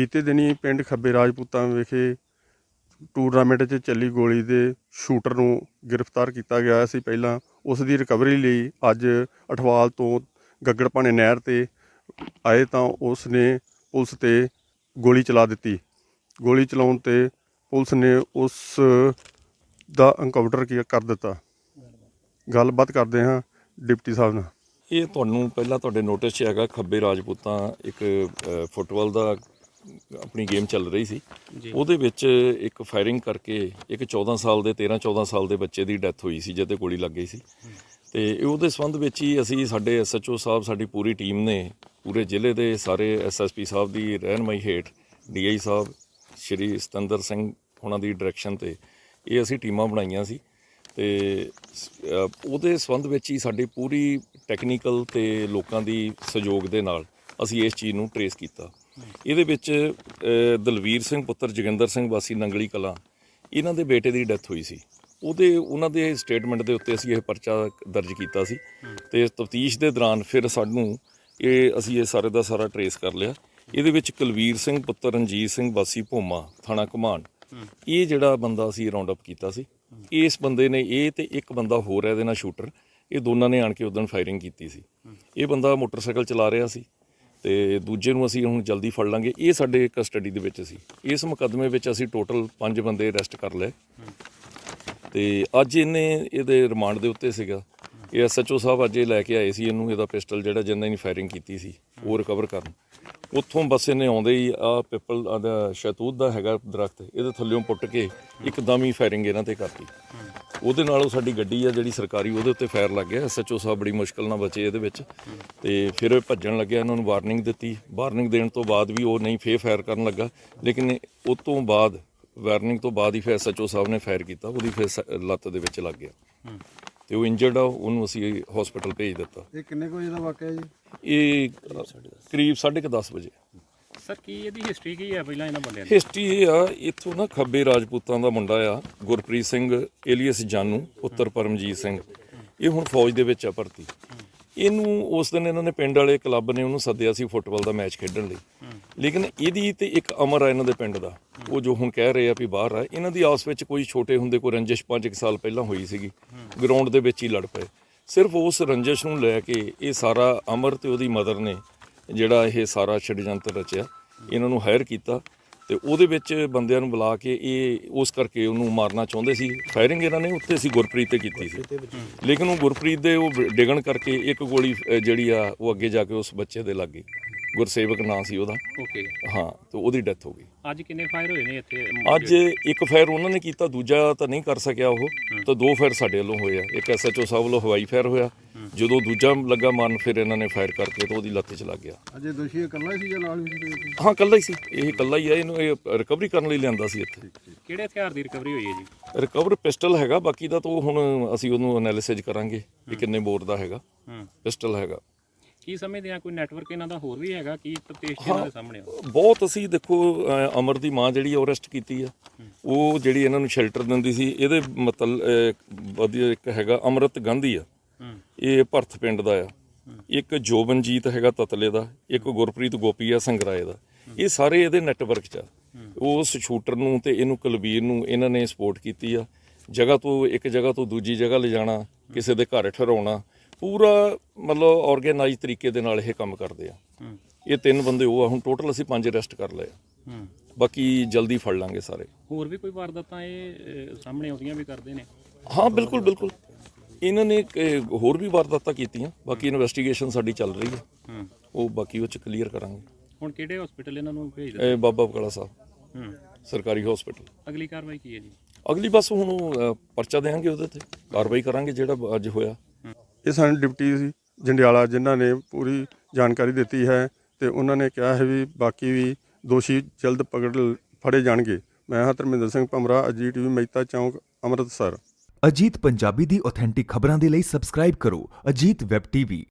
ਬੀਤੇ ਦਿਨੀ ਪਿੰਡ ਖੱਬੇ ਰਾਜਪੂਤਾਂ ਵਿਖੇ ਟੂਰਨਾਮੈਂਟ 'ਚ ਚੱਲੀ ਗੋਲੀ ਦੇ ਸ਼ੂਟਰ ਨੂੰ ਗ੍ਰਿਫਤਾਰ ਕੀਤਾ ਗਿਆ ਸੀ। ਪਹਿਲਾਂ ਉਸ ਦੀ ਰਿਕਵਰੀ ਲਈ ਅੱਜ ਅਠਵਾਲ ਤੋਂ ਗੱਗੜਪਾਣੇ ਨਹਿਰ ਤੇ ਆਏ ਤਾਂ ਉਸ ਨੇ ਪੁਲਿਸ ਤੇ ਗੋਲੀ ਚਲਾ ਦਿੱਤੀ। ਗੋਲੀ ਚਲਾਉਣ ਤੇ ਪੁਲਿਸ ਨੇ ਉਸ ਦਾ ਐਨਕਾਊਂਟਰ ਕੀ- ਕਰ ਦਿੱਤਾ? ਗੱਲਬਾਤ ਕਰਦੇ ਹਾਂ ਡਿਪਟੀ ਸਾਹਿਬ ਨਾਲ। ਇਹ ਤੁਹਾਨੂੰ ਪਹਿਲਾਂ ਤੁਹਾਡੇ ਨੋਟਿਸ 'ਚ ਹੈਗਾ, ਖੱਬੇ ਰਾਜਪੂਤਾਂ ਇੱਕ ਫੁੱਟਬਾਲ ਦਾ ਆਪਣੀ ਗੇਮ ਚੱਲ ਰਹੀ ਸੀ। ਉਹਦੇ ਵਿੱਚ ਇੱਕ ਫਾਇਰਿੰਗ ਕਰਕੇ ਇੱਕ 14 ਸਾਲ ਦੇ 13 14 ਸਾਲ ਦੇ ਬੱਚੇ ਦੀ ਡੈਥ ਹੋਈ ਸੀ ਜਿਹਦੇ ਗੋਲੀ ਲੱਗ ਗਈ ਸੀ। ਤੇ ਉਹਦੇ ਸੰਬੰਧ ਵਿੱਚ ਹੀ ਅਸੀਂ ਸਾਡੇ ਐਸਐਚਓ ਸਾਹਿਬ ਸਾਡੀ ਪੂਰੀ ਟੀਮ ਨੇ ਪੂਰੇ ਜ਼ਿਲ੍ਹੇ ਦੇ ਸਾਰੇ ਐਸਐਸਪੀ ਸਾਹਿਬ ਦੀ ਰਹਿਨਮਾਈ ਹੇਠ ਡੀਆਈ ਸਾਹਿਬ ਸ਼੍ਰੀ ਸਤੰਦਰ ਸਿੰਘ ਉਹਨਾਂ ਦੀ ਡਾਇਰੈਕਸ਼ਨ ਤੇ ਇਹ ਅਸੀਂ ਟੀਮਾਂ ਬਣਾਈਆਂ ਸੀ। ਤੇ ਉਹਦੇ ਸੰਬੰਧ ਵਿੱਚ ਹੀ ਸਾਡੀ ਪੂਰੀ ਟੈਕਨੀਕਲ ਤੇ ਲੋਕਾਂ ਦੀ ਸਹਿਯੋਗ ਦੇ ਨਾਲ ਅਸੀਂ ਇਸ ਚੀਜ਼ ਨੂੰ ਟਰੇਸ ਕੀਤਾ। ਇਹਦੇ ਵਿੱਚ ਦਲਵੀਰ ਸਿੰਘ ਪੁੱਤਰ ਜੋਗਿੰਦਰ ਸਿੰਘ ਵਾਸੀ ਨੰਗਲੀ ਕਲਾਂ, ਇਹਨਾਂ ਦੇ ਬੇਟੇ ਦੀ ਡੈਥ ਹੋਈ ਸੀ। ਉਹਦੇ, ਉਹਨਾਂ ਦੇ ਸਟੇਟਮੈਂਟ ਦੇ ਉੱਤੇ ਅਸੀਂ ਇਹ ਪਰਚਾ ਦਰਜ ਕੀਤਾ ਸੀ ਤੇ ਤਫਤੀਸ਼ ਦੇ ਦੌਰਾਨ ਫਿਰ ਸਾਨੂੰ ਇਹ ਅਸੀਂ ਇਹ ਸਾਰੇ ਦਾ ਸਾਰਾ ਟਰੇਸ ਕਰ ਲਿਆ। ਇਹਦੇ ਵਿੱਚ ਕੁਲਵੀਰ ਸਿੰਘ ਪੁੱਤਰ ਰਣਜੀਤ ਸਿੰਘ ਵਾਸੀ ਭੋਮਾ, ਥਾਣਾ ਘਮਾਣ, ਇਹ ਜਿਹੜਾ ਬੰਦਾ ਅਸੀਂ ਰਾਉਂਡ ਅਪ ਕੀਤਾ ਸੀ। ਇਸ ਬੰਦੇ ਨੇ ਇਹ ਤੇ ਇੱਕ ਬੰਦਾ ਹੋਰ ਹੈ, ਇਹਦੇ ਨਾਲ ਸ਼ੂਟਰ ਇਹ ਦੋਨਾਂ ਨੇ ਆਣ ਕੇ ਉਦੋਂ ਫਾਇਰਿੰਗ ਕੀਤੀ ਸੀ। ਇਹ ਬੰਦਾ ਮੋਟਰਸਾਈਕਲ ਚਲਾ ਰਿਹਾ ਸੀ। ਤੇ ਦੂਜੇ ਨੂੰ ਅਸੀਂ ਹੁਣ ਜਲਦੀ ਫੜ ਲਾਂਗੇ। ਇਹ ਸਾਡੇ ਕਸਟਡੀ ਦੇ ਵਿੱਚ ਸੀ। ਇਸ ਮੁਕੱਦਮੇ ਵਿੱਚ ਅਸੀਂ ਟੋਟਲ 5 ਬੰਦੇ ਅਰੈਸਟ ਕਰ ਲਏ। ਤੇ ਅੱਜ ਇਹਨੇ ਇਹਦੇ ਰਿਮਾਂਡ ਦੇ ਉੱਤੇ ਸੀਗਾ। ਇਹ ਐਸਐਚਓ ਸਾਹਿਬ ਅੱਜ ਇਹ ਲੈ ਕੇ ਆਏ ਸੀ। ਇਹਨੂੰ ਇਹਦਾ ਪਿਸਟਲ ਜਿਹੜਾ ਜਿੰਨਾ ਇਹਨੇ ਫਾਇਰਿੰਗ ਕੀਤੀ ਸੀ। ਉਹ ਰਿਕਵਰ ਕਰਨ। ਉੱਥੋਂ ਬਸ ਇਹਨੇ ਆਉਂਦੇ ਹੀ ਆ ਪਿੱਪਲ ਆਹ ਦਾ ਸ਼ਤੂਤ ਦਾ ਹੈਗਾ ਦਰਖਤ, ਇਹਦੇ ਥੱਲਿਓਂ ਪੁੱਟ ਕੇ ਇੱਕਦਮ ਹੀ ਫਾਇਰਿੰਗ ਇਹਨਾਂ ਤੇ ਕਰਤੀ। ਉਹਦੇ ਨਾਲ ਉਹ ਸਾਡੀ ਗੱਡੀ ਆ ਜਿਹੜੀ ਸਰਕਾਰੀ, ਉਹਦੇ ਉੱਤੇ ਫਾਇਰ ਲੱਗ ਗਿਆ। ਐਸਐਚਓ ਸਾਹਿਬ ਬੜੀ ਮੁਸ਼ਕਲ ਨਾਲ ਬਚੇ ਇਹਦੇ ਵਿੱਚ। ਤੇ ਫਿਰ ਇਹ ਭੱਜਣ ਲੱਗਿਆ, ਇਹਨਾਂ ਨੂੰ ਵਾਰਨਿੰਗ ਦਿੱਤੀ। ਵਾਰਨਿੰਗ ਦੇਣ ਤੋਂ ਬਾਅਦ ਵੀ ਉਹ ਨਹੀਂ ਫੇਰ ਫਾਇਰ ਕਰਨ ਲੱਗਾ। ਲੇਕਿਨ ਉਸ ਤੋਂ ਬਾਅਦ ਵਾਰਨਿੰਗ ਤੋਂ ਬਾਅਦ ਹੀ ਫਿਰ ਐਸਐਚਓ ਸਾਹਿਬ ਨੇ ਫਾਇਰ ਕੀਤਾ। ਉਹਦੀ ਫਿਰ ਸ- ਲੱਤ ਦੇ ਵਿੱਚ ਲੱਗ ਗਿਆ। ਤੇ ਉਹ ਇੰਜਰਡ ਆ ਉਹਨੂੰ ਅਸੀਂ ਹਸਪੀਟਲ ਭੇਜ ਦਿੱਤਾ। ਇਹ ਕਿੰਨੇ ਕੁ ਵਜੇ ਦਾ ਵਾਕਿਆ ਜੀ? ਇਹ ਕਰੀਬ 10:30 ਵਜੇ। ਸਰ ਕੀ ਇਹਦੀ ਹਿਸਟਰੀ ਕੀ ਹੈ ਪਹਿਲਾਂ ਇਹਨਾਂ ਬੰਦਿਆਂ ਦੀ? ਹਿਸਟਰੀ ਇਹ ਆ ਇੱਥੋਂ ਨਾ ਖੱਬੇ ਰਾਜਪੂਤਾਂ ਦਾ ਮੁੰਡਾ ਆ ਗੁਰਪ੍ਰੀਤ ਸਿੰਘ ਏਲੀਅਸ ਜਾਨੂ ਪੁੱਤਰ ਪਰਮਜੀਤ ਸਿੰਘ। ਇਹ ਹੁਣ ਫੌਜ ਦੇ ਵਿੱਚ ਆ ਭਰਤੀ। ਇਹਨੂੰ ਉਸ ਦਿਨ ਇਹਨਾਂ ਨੇ ਪਿੰਡ ਵਾਲੇ ਕਲੱਬ ਨੇ ਉਹਨੂੰ ਸੱਦਿਆ ਸੀ ਫੁੱਟਬਾਲ ਦਾ ਮੈਚ ਖੇਡਣ ਲਈ। ਲੇਕਿਨ ਇਹਦੀ ਤੇ ਇੱਕ ਅਮਰ ਆ ਇਹਨਾਂ ਦੇ ਪਿੰਡ ਦਾ। ਉਹ ਜੋ ਹੁਣ ਕਹਿ ਰਹੇ ਆ ਵੀ ਬਾਹਰ ਆ, ਇਹਨਾਂ ਦੀ ਆਪਸ ਵਿੱਚ ਕੋਈ ਛੋਟੇ ਹੁੰਦੇ ਕੋਈ ਰੰਜਿਸ਼ 5 ਸਾਲ ਪਹਿਲਾਂ ਹੋਈ ਸੀਗੀ। ਗਰਾਊਂਡ ਦੇ ਵਿੱਚ ਹੀ ਲੜ ਪਏ। ਸਿਰਫ ਉਸ ਰੰਜਿਸ਼ ਨੂੰ ਲੈ ਕੇ ਇਹ ਸਾਰਾ ਅਮਰ ਤੇ ਉਹਦੀ ਮਦਰ ਨੇ ਜਿਹੜਾ ਇਹ ਸਾਰਾ ਛੜਯੰਤਰ ਰਚਿਆ, ਇਹਨਾਂ ਨੂੰ ਹਾਇਰ ਕੀਤਾ ਤੇ ਉਹਦੇ ਵਿੱਚ ਬੰਦਿਆਂ ਨੂੰ ਬੁਲਾ ਕੇ ਇਹ ਉਸ ਕਰਕੇ ਉਹਨੂੰ ਮਾਰਨਾ ਚਾਹੁੰਦੇ ਸੀ। ਫਾਇਰਿੰਗ ਇਹਨਾਂ ਨੇ ਉੱਤੇ ਸੀ, ਗੁਰਪ੍ਰੀਤ ਤੇ ਕੀਤੀ ਸੀ। ਲੇਕਿਨ ਉਹ ਗੁਰਪ੍ਰੀਤ ਦੇ ਉਹ ਡਿਗਣ ਕਰਕੇ ਇੱਕ ਗੋਲੀ ਜਿਹੜੀ ਆ, ਉਹ ਅੱਗੇ ਜਾ ਕੇ ਉਸ ਬੱਚੇ ਦੇ ਲੱਗ ਗਈ। ਗੁਰਸੇਵਕ ਨਾਂ ਸੀ ਉਹਦਾ। ਓਕੇ ਹਾਂ ਤੇ ਉਹਦੀ ਡੈਥ ਹੋ ਗਈ। ਅੱਜ ਕਿੰਨੇ ਫਾਇਰ ਹੋਏ ਨੇ ਇੱਥੇ? ਅੱਜ ਇੱਕ ਫਾਇਰ ਉਹਨਾਂ ਨੇ ਕੀਤਾ ਦੂਜਾ ਤਾਂ ਨਹੀਂ ਕਰ ਸਕਿਆ ਉਹ। ਤਾਂ ਦੋ ਫਾਇਰ ਸਾਡੇ ਵੱਲੋਂ ਹੋਏ ਆ। ਇੱਕ ਐਸਐਚਓ ਸਾਹਿਬ ਵੱਲੋਂ ਹਵਾਈ ਫਾਇਰ ਹੋਇਆ। ਜਦੋਂ ਦੂਜਾ ਲੱਗਾ ਮਾਰਨ ਫਿਰ ਇਹਨਾਂ ਨੇ ਫਾਇਰ ਕਰਕੇ ਤੇ ਉਹਦੀ ਲੱਤ 'ਚ ਲੱਗ ਗਿਆ। ਅਜੇ ਦੋਸ਼ੀ ਇਕੱਲਾ ਹੀ ਸੀ ਜਾਂ ਨਾਲ ਵੀ ਸੀ ਕੋਈ? ਹਾਂ ਕੱਲਾ ਹੀ ਸੀ। ਇਹ ਕੱਲਾ ਹੀ ਆ ਇਹਨੂੰ ਇਹ ਰਿਕਵਰੀ ਕਰਨ ਲਈ ਲਿਆਂਦਾ ਸੀ ਇੱਥੇ। ਕਿਹੜੇ ਹਥਿਆਰ ਦੀ ਰਿਕਵਰੀ ਹੋਈ ਹੈ ਜੀ? ਰਿਕਵਰ ਪਿਸਟਲ ਹੈਗਾ ਬਾਕੀ ਦਾ ਤਾਂ ਉਹ ਹੁਣ ਅਸੀਂ ਉਹਨੂੰ ਐਨਾਲਿਸਿਸ ਕਰਾਂਗੇ ਕਿ ਕਿੰਨੇ ਬੋਰ ਦਾ ਹੈਗਾ। ਪਿਸਟਲ ਹੈਗਾ। ਕੀ ਸਮਝਦੇ ਆ? ਕੋਈ ਨੈਟਵਰਕ ਇਹਨਾਂ ਦਾ ਹੋਰ ਵੀ ਹੈਗਾ ਕੀ ਤਫਤੀਸ਼ ਇਹਨਾਂ ਦੇ ਸਾਹਮਣੇ ਆ? ਬਹੁਤ ਅਸੀਂ ਦੇਖੋ ਅਹ, ਅਮਰ ਦੀ ਮਾਂ ਜਿਹੜੀ ਆ ਅਰੈਸਟ ਕੀਤੀ ਆ। ਉਹ ਜਿਹੜੀ ਇਹਨਾਂ ਨੂੰ ਸ਼ੈਲਟਰ ਦਿੰਦੀ ਸੀ ਇਹਦੇ ਮਤਲਬ ਅਹ, ਵਧੀਆ ਇੱਕ ਹੈਗਾ ਅਮਰਤ ਗਾਂਧੀ ਆ। ਹੂੰ। ਇਹ ਭਰਥ ਪਿੰਡ ਦਾ ਆ। ਇੱਕ ਜੋਬਨਜੀਤ ਹੈਗਾ ਤਤਲੇ ਦਾ ਇੱਕ ਗੁਰਪ੍ਰੀਤ ਗੋਪੀ ਆ ਸੰਗਰਾਏ ਦਾ। ਇਹ ਸਾਰੇ ਇਹਦੇ ਨੈਟਵਰਕ 'ਚ ਆ। ਉਸ ਸ਼ੂਟਰ ਨੂੰ ਤੇ ਇਹਨੂੰ ਕੁਲਬੀਰ ਨੂੰ ਇਹਨਾਂ ਨੇ ਸਪੋਰਟ ਕੀਤੀ ਆ। ਜਗ੍ਹਾ ਤੋਂ ਇੱਕ ਜਗ੍ਹਾ ਤੋਂ ਦੂਜੀ ਜਗ੍ਹਾ ਲਿਜਾਣਾ ਕਿਸੇ ਦੇ ਘਰ ਠਹਿਰਾਉਣਾ। ਪੂਰਾ ਮਤਲਬ ਆਰਗੇਨਾਈਜ਼ ਤਰੀਕੇ ਦੇ ਨਾਲ ਇਹ ਕੰਮ ਕਰਦੇ ਆ। ਇਹ ਤਿੰਨ ਬੰਦੇ ਉਹ ਆ ਹੁਣ ਟੋਟਲ ਅਸੀਂ ਪੰਜ ਅਰੈਸਟ ਕਰ ਲਏ ਆ। ਬਾਕੀ ਜਲਦੀ ਫੜ ਲਾਂਗੇ ਸਾਰੇ। ਹੋਰ ਵੀ ਕੋਈ ਵਾਰਦਾਤਾਂ ਇਹ ਸਾਹਮਣੇ ਆਉਂਦੀਆਂ ਵੀ ਕਰਦੇ ਨੇ? ਹਾਂ ਬਿਲਕੁਲ ਬਿਲਕੁਲ। ਇਹਨਾਂ ਨੇ ਹੋਰ ਵੀ ਵਾਰਦਾਤਾਂ ਕੀਤੀਆਂ ਬਾਕੀ ਇਨਵੈਸਟੀਗੇਸ਼ਨ ਸਾਡੀ ਚੱਲ ਰਹੀ ਹੈ। ਉਹ ਬਾਕੀ ਉਹ ਚ ਕਲੀਅਰ ਕਰਾਂਗੇ। ਹੁਣ ਕਿਹੜੇ ਹਸਪੀਟਲ ਇਹਨਾਂ ਨੂੰ ਭੇਜ ਦਿੱਤਾ? ਇਹ ਬਾਬਾ ਬਕਲਾ ਸਾਹਿਬ। ਸਰਕਾਰੀ ਹਸਪੀਟਲ ਅਗਲੀ ਕਾਰਵਾਈ ਕੀ ਹੈ ਜੀ? ਅਗਲੀ ਬਸ ਹੁਣ ਪਰਚਾ ਦੇਵਾਂਗੇ ਉਹਦੇ ਤੇ। ਕਾਰਵਾਈ ਕਰਾਂਗੇ ਜਿਹੜਾ ਅੱਜ ਹੋਇਆ। ਇਹ ਸਾਨੂੰ ਡਿਪਟੀ ਸੀ, ਜੰਡਿਆਲਾ, ਜਿਨ੍ਹਾਂ ਨੇ ਪੂਰੀ ਜਾਣਕਾਰੀ ਦਿੱਤੀ ਹੈ ਤੇ ਉਹਨਾਂ ਨੇ ਕਿਹਾ ਹੈ ਵੀ ਬਾਕੀ ਵੀ ਦੋਸ਼ੀ ਜਲਦ ਪਕੜ ਫੜੇ ਜਾਣਗੇ। ਮੈਂ ਹਾਂ ਧਰਮਿੰਦਰ ਸਿੰਘ ਭਮਰਾ, ਅਜੀਤ ਟੀਵੀ, ਮਹਿਤਾ ਚੌਂਕ, ਅੰਮ੍ਰਿਤਸਰ। ਅਜੀਤ ਪੰਜਾਬੀ ਦੀ ਆਥੈਂਟਿਕ ਖਬਰਾਂ ਦੇ ਲਈ ਸਬਸਕ੍ਰਾਈਬ ਕਰੋ ਅਜੀਤ ਵੈਬ ਟੀਵੀ